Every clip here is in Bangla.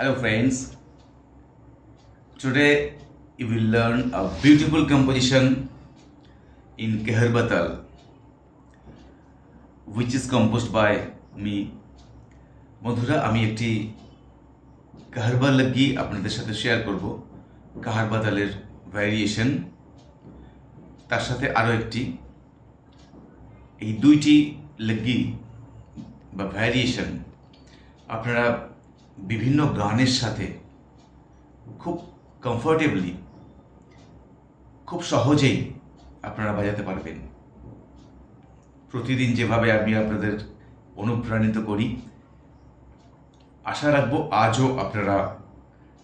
Hello friends. Today you will learn a beautiful composition in Keharbatal which is composed by me. বন্ধুরা আমি একটি কাহারবা লগি আপনাদের সাথে শেয়ার করব কাহারবাতালের ভ্যারিয়েশন তার সাথে আরও একটি এই দুইটি লগি বা ভ্যারিয়েশন আপনারা বিভিন্ন গানের সাথে খুব কমফোর্টেবলি খুব সহজেই আপনারা বাজাতে পারবেন। প্রতিদিন যেভাবে আমি আপনাদের অনুপ্রাণিত করি, আশা রাখব আজও আপনারা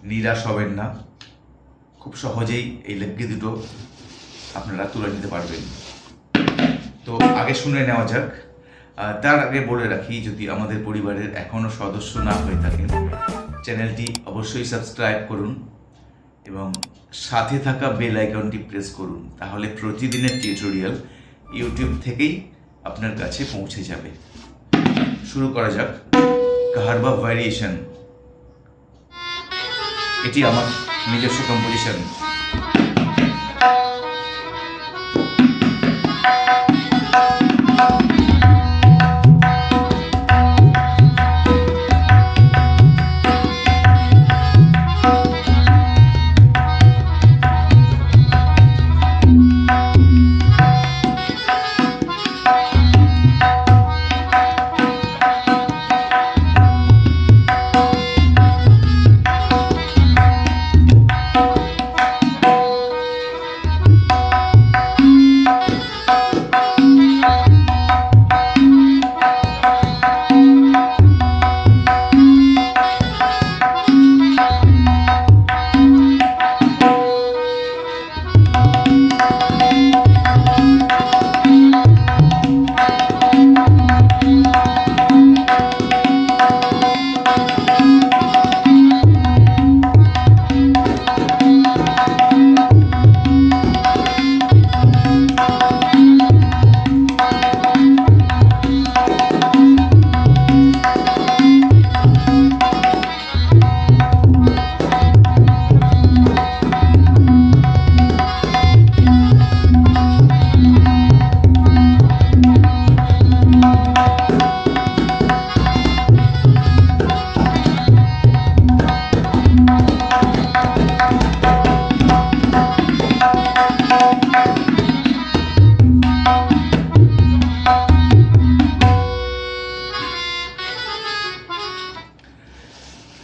নিরাশ হবেন না। খুব সহজেই এই লেগ্গি দুটো আপনারা তুলে নিতে পারবেন। তো আগে শুনে নেওয়া যাক। তার আগে বলে রাখি, যদি আমাদের পরিবারের এখনও সদস্য না হয়ে থাকেন, চ্যানেলটি অবশ্যই সাবস্ক্রাইব করুন এবং সাথে থাকা বেল আইকনটি প্রেস করুন, তাহলে প্রতিদিনের টিউটোরিয়াল ইউটিউব থেকেই আপনার কাছে পৌঁছে যাবে। শুরু করা যাক। কাহারবা ভ্যারিয়েশন এটি আমার নিজস্ব কম্পোজিশন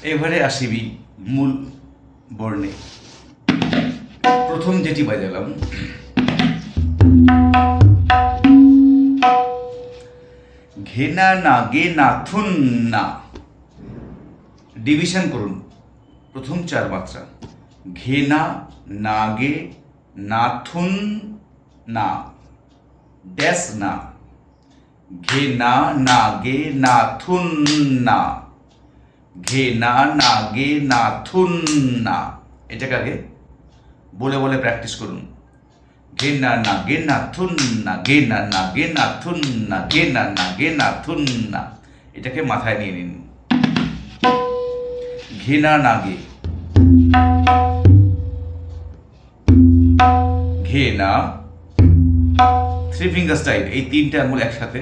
এবারে আসিবি মূল বর্ণে। প্রথম যেটি বাজালাম, ঘেনা না গে না থুন না। ডিভিশন করুন, প্রথম চার মাত্রা। ঘেনা না গে না থুন না, ড্যাশ না। ঘেনা না গে না থুন না। ঘে না না গে না থুন না এটাকে আগে বলে বলে প্র্যাকটিস করুন। গে না না গে না থুন না গে না না গে না থুন না গে না না গে না থুন না এটাকে মাথায় নিয়ে নিন। ঘেনা না গে ঘে না থ্রি ফিঙ্গার স্টাইল এই তিনটে আঙুল একসাথে,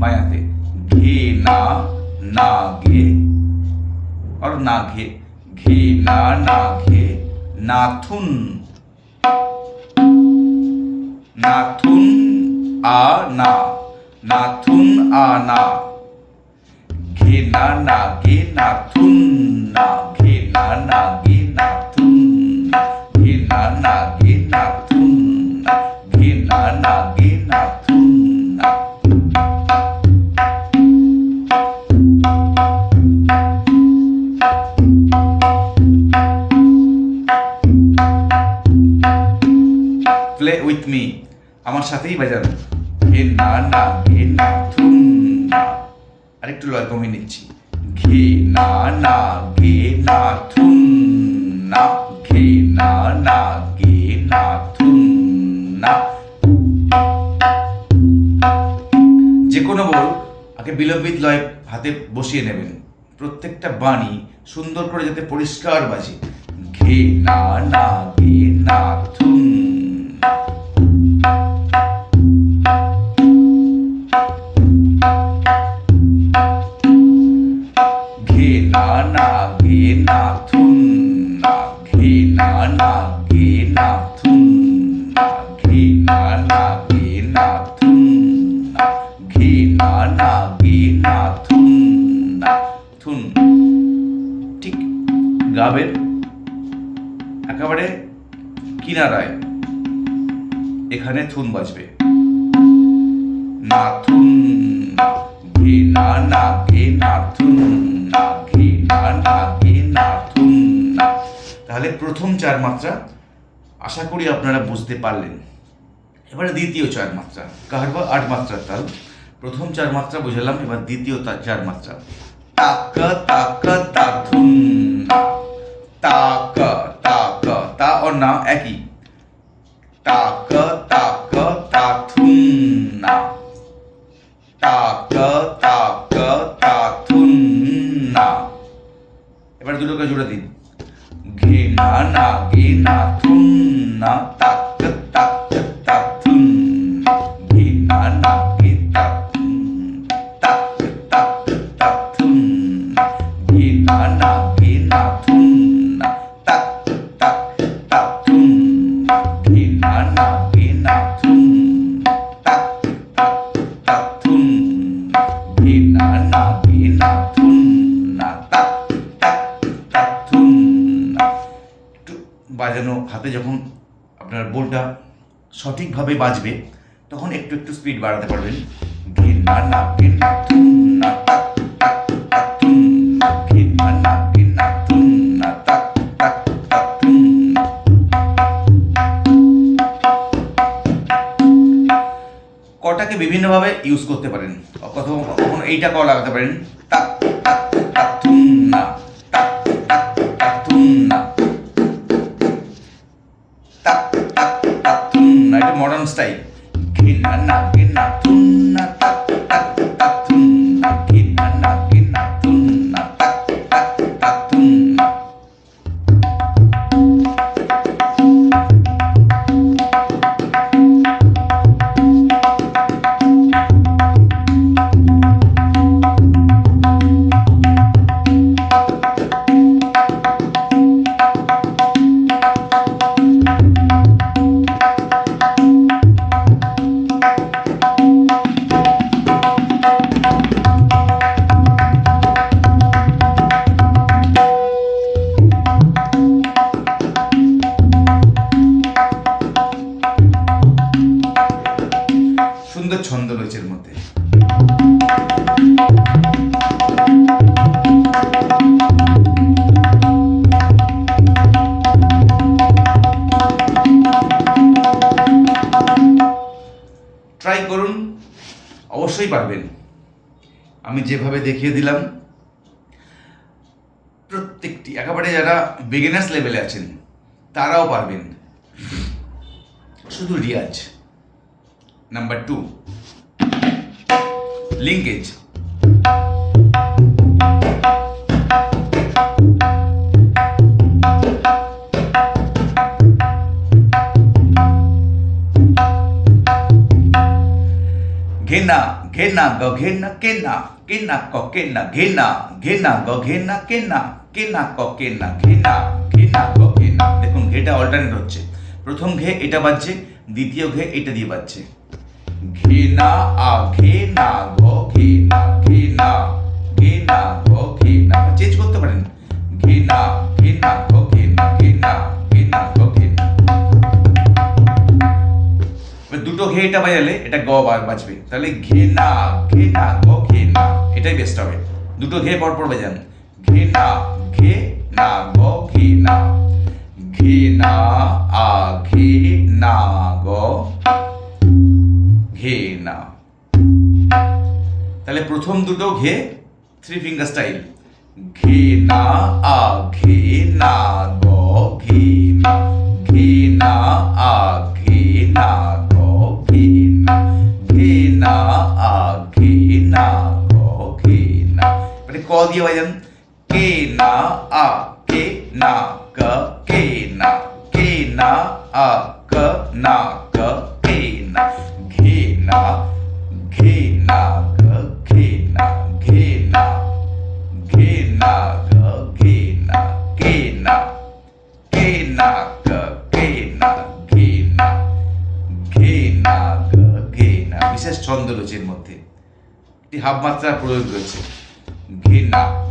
মায়াতে। ঘে না না ঘে আর না ঘে ঘে না না ঘে নাথুন নাথুন আ না নাথুন আ না ঘে না না ঘে নাথুন না ঘে না না ঘে আমার সাথেই বাজানো ঘে না না, ঘে না থুন না। আরেকটু লয় কমিয়ে নিচ্ছি। ঘে না না, ঘে না থুন না। ঘে না না, ঘে না থুন না। যে কোনো বল আগে বিলম্বিত লয় হাতে বসিয়ে নেবেন। প্রত্যেকটা বাণী সুন্দর করে যাতে পরিষ্কার বাজে। ঘে না না গে না থুন থুন ঠিক গাবের একেবারে কিনারায় এখানে থুন বাজবে। না থুন, না ঘে, না না ঘে, না থুন, না ঘে, না না ঘে, না থুন, না। তাহলে প্রথম চার মাত্রা আশা করি আপনারা বুঝতে পারলেন। এবারে দ্বিতীয় চার মাত্রা কাহারবা আট মাত্রার তাল? প্রথম চার মাত্রা বুঝালাম, এবার দ্বিতীয় চার মাত্রা। তাক তাক তাথুন না তাক তাক তা ও না একই সঠিকভাবে বাজবে? তখন একটু একটু স্পিড বাড়াতে পারবেন। না না তাক না না তাক কটাকে বিভিন্নভাবে ইউজ করতে পারেন। কখনো এইটা ক লাগাতে পারেন। দেখিয়ে দিলাম। প্রত্যেকটি, একেবারে যারা বিগিনার্স লেভেলে আছেন, তারাও পারবেন। শুধু রিয়াজ। নাম্বার টু লিঙ্কেজ ঘেনা ঘেনা গ ঘেনা কেনা কেনা ক কেনা ঘেনা ঘেনা গ ঘেনা কেনা কেনা ক কেনা ঘেনা ঘেনা গ ঘেনা দেখুন, ঘেটা অল্টারনেট হচ্ছে। প্রথম ঘে এটা বাজছে, দ্বিতীয় ঘে এটা দিয়ে বাজছে। ঘেনা, আ, ঘেনা, গ, ঘেনা ঘেনা। ঘেনা, গ, ঘেনা। চেঞ্জ করতে পারেন। ঘেনা ঘেনা, গ, ঘেনা ঘেনা ঘেনা, গ, ঘেনা। দুটো ঘে এটা বাজালে, এটা গ বাজবে। তাহলে ঘে না ঘে না গ ঘে না এটাই বেস্ট হবে। দুটো ঘে পর পর বাজান। ঘে না ঘে না গ, ঘে না। ঘে না, আ, ঘে না গ। ঘে না। তাহলে প্রথম দুটো ঘে থ্রি ফিঙ্গার স্টাইল ঘে না, আ, ঘে না গ, ঘে না। ঘে না, আ, ঘে না গ, ঘে না। ঘে না, আ, ঘে না ক দিয়ে বাজান না আ কে না ক কে না কে না আ ক না ক কে না ঘে না ঘে না গ ঘে না ঘে না ঘে না গ ঘে না কে না কে না গ কে না ঘে না ঘে না গ ঘে না বিশেষ ছন্দ রয়েছে এর মধ্যে একটি হাফ মাত্রা প্রয়োগ রয়েছে 你给哪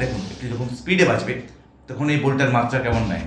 দেখুন একটু যখন স্পিডে বাজবে। তখন এই বোলটার মাত্রা কেমন নেয়।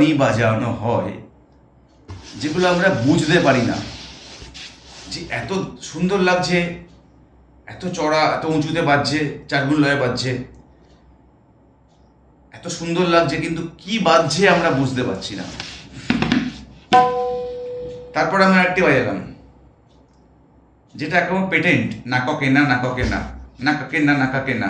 বাণী বাজানো হয়, যেগুলো আমরা বুঝতে পারি না। যে এত সুন্দর লাগছে, এত চড়া, এত উঁচুতে বাজছে, চারগুণ লয়ে বাজছে। এত সুন্দর লাগছে, কিন্তু কি বাজছে আমরা বুঝতে পারছি না। তারপর আমরা একটি বাজালাম যেটা একদম পেটেন্ট নাককে না নাককে না নাকাকে না নাকাকে না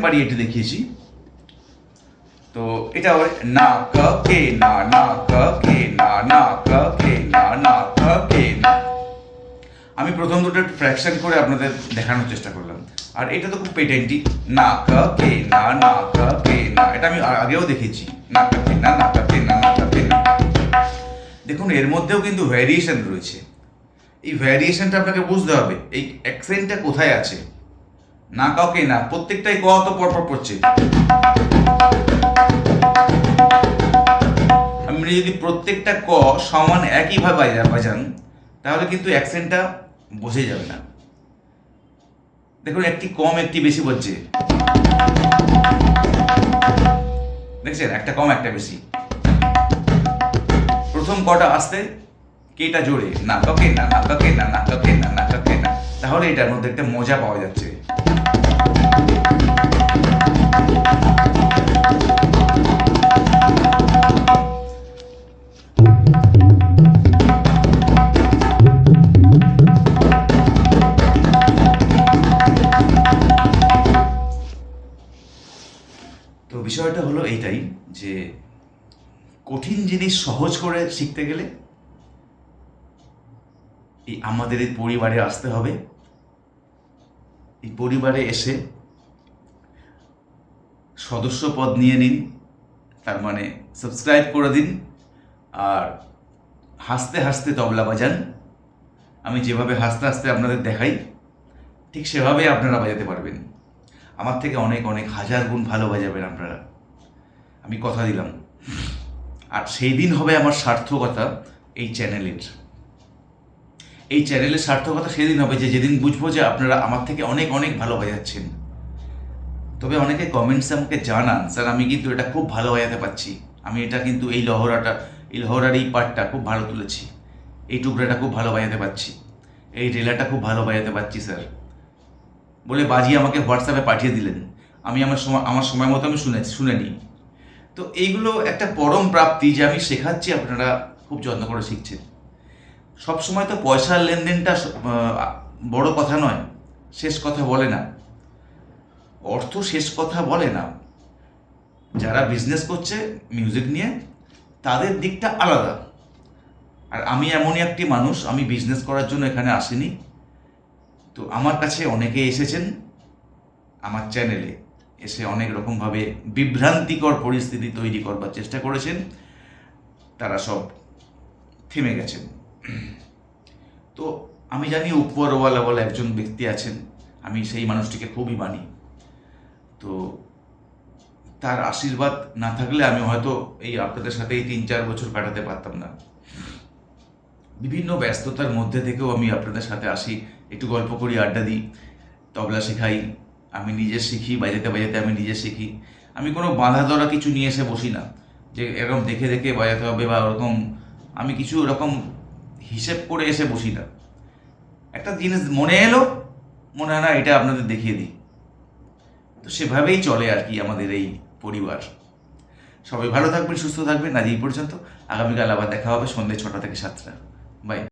অনেকবারই এটি দেখিয়েছি। তো এটা আবার না, ক, কে, না না, ক, কে, না না, ক, কে, না না, ক, কে, না। আমি প্রথম দুটো ফ্র্যাকশন করে আপনাদের দেখানোর চেষ্টা করলাম। আর এটা তো খুব পেটেন্টি না, ক, কে, না না, ক, কে, না। এটা আমি আগেও দেখেছি। না, ক, কে, না না, ক, কে, না না, ক, কে, না। দেখুন, এর মধ্যেও কিন্তু ভ্যারিয়েশন রয়েছে। এই ভ্যারিয়েশনটা আপনাকে বুঝতে হবে, এই অ্যাকসেন্টটা কোথায় আছে? না কাউকে না, প্রত্যেকটাই ক তো পরপর পড়ছে। আপনি যদি প্রত্যেকটা ক সমান একইভাবে বাজা বাজান তাহলে কিন্তু অ্যাকসেন্টটা বোঝা যাবে না। দেখুন, একটি কম, একটি বেশি বলছে। দেখছেন? একটা কম, একটা বেশি। প্রথম কটা আসতে কেটা জোরে, না কাকে না না কাকে না না কাকে না না কাকে না। তাহলে এটার মধ্যে একটা মজা পাওয়া যাচ্ছে। তো বিষয়টা হলো এইটাই যে কঠিন জিনিস সহজ করে শিখতে গেলে এই আমাদের এই পরিবারে আসতে হবে। এই পরিবারে এসে সদস্য পদ নিয়ে নিন, তার মানে সাবস্ক্রাইব করে দিন, আর হাসতে হাসতে তবলা বাজান। আমি যেভাবে হাসতে হাসতে আপনাদের দেখাই, ঠিক সেভাবে আপনারা বাজাতে পারবেন। আমার থেকে অনেক অনেক হাজার গুণ ভালো বাজাবেন আপনারা। আমি কথা দিলাম। আর সেই দিন হবে আমার সার্থকতা এই চ্যানেলের। এই চ্যানেলের সার্থকতা সেদিন হবে যে, যেদিন বুঝব যে আপনারা আমার থেকে অনেক অনেক ভালো বাজাচ্ছেন। তবে অনেকে কমেন্টসে আমাকে জানান, স্যার, আমি কিন্তু এটা খুব ভালো বাজাতে পারছি। আমি এটা কিন্তু এই লহরাটা, এই লহরার এই পার্টটা খুব ভালো তুলেছি। এই টুকরাটা খুব ভালো বাজাতে পারছি। এই রেলাটা খুব ভালো বাজাতে পারছি, স্যার। বলে বাজিয়ে আমাকে হোয়াটসঅ্যাপে পাঠিয়ে দিলেন। আমি আমার সময় আমার সময় মতো আমি শুনেছি শুনে নিই। তো এইগুলো একটা পরম প্রাপ্তি যে আমি শেখাচ্ছি, আপনারা খুব যত্ন করে শিখছেন। সব সময় তো পয়সার লেনদেনটা বড় কথা নয়। শেষ কথা বলে না। অর্থ শেষ কথা বলে না। যারা বিজনেস করছে মিউজিক নিয়ে, তাদের দিকটা আলাদা। আর আমি এমনই একটি মানুষ, আমি বিজনেস করার জন্য এখানে আসিনি। তো আমার কাছে অনেকে এসেছেন আমার চ্যানেলে এসে অনেক রকমভাবে বিভ্রান্তিকর পরিস্থিতি তৈরি করবার চেষ্টা করেছেন। তারা সব থেমে গেছেন। তো আমি জানি উপরওয়ালা বলে একজন ব্যক্তি আছেন। আমি সেই মানুষটিকে খুবই মানি। তো তার আশীর্বাদ না থাকলে আমি হয়তো এই আপনাদের সাথে এই তিন চার বছর কাটাতে পারতাম না। বিভিন্ন ব্যস্ততার মধ্যে থেকেও আমি আপনাদের সাথে আসি, একটু গল্প করি, আড্ডা দিই, তবলা শেখাই, আমি নিজে শিখি, বাজাতে বাজাতে আমি নিজে শিখি। আমি কোনো বাঁধা ধরা কিছু নিয়ে এসে বসি না, যে এরকম দেখে দেখে বাজাতে হবে বা ওরকম আমি কিছু ওরকম হিসেব করে এসে বসি না। একটা জিনিস মনে এলো, মনে হয় না এটা আপনাদের দেখিয়ে দিই। তো সেভাবেই চলে আর কি আমাদের এই পরিবার। সবাই ভালো থাকবেন, সুস্থ থাকবেন। আজ এই পর্যন্ত। আগামীকাল আবার দেখা হবে সন্ধ্যে ছটা থেকে সাতটা। বাই।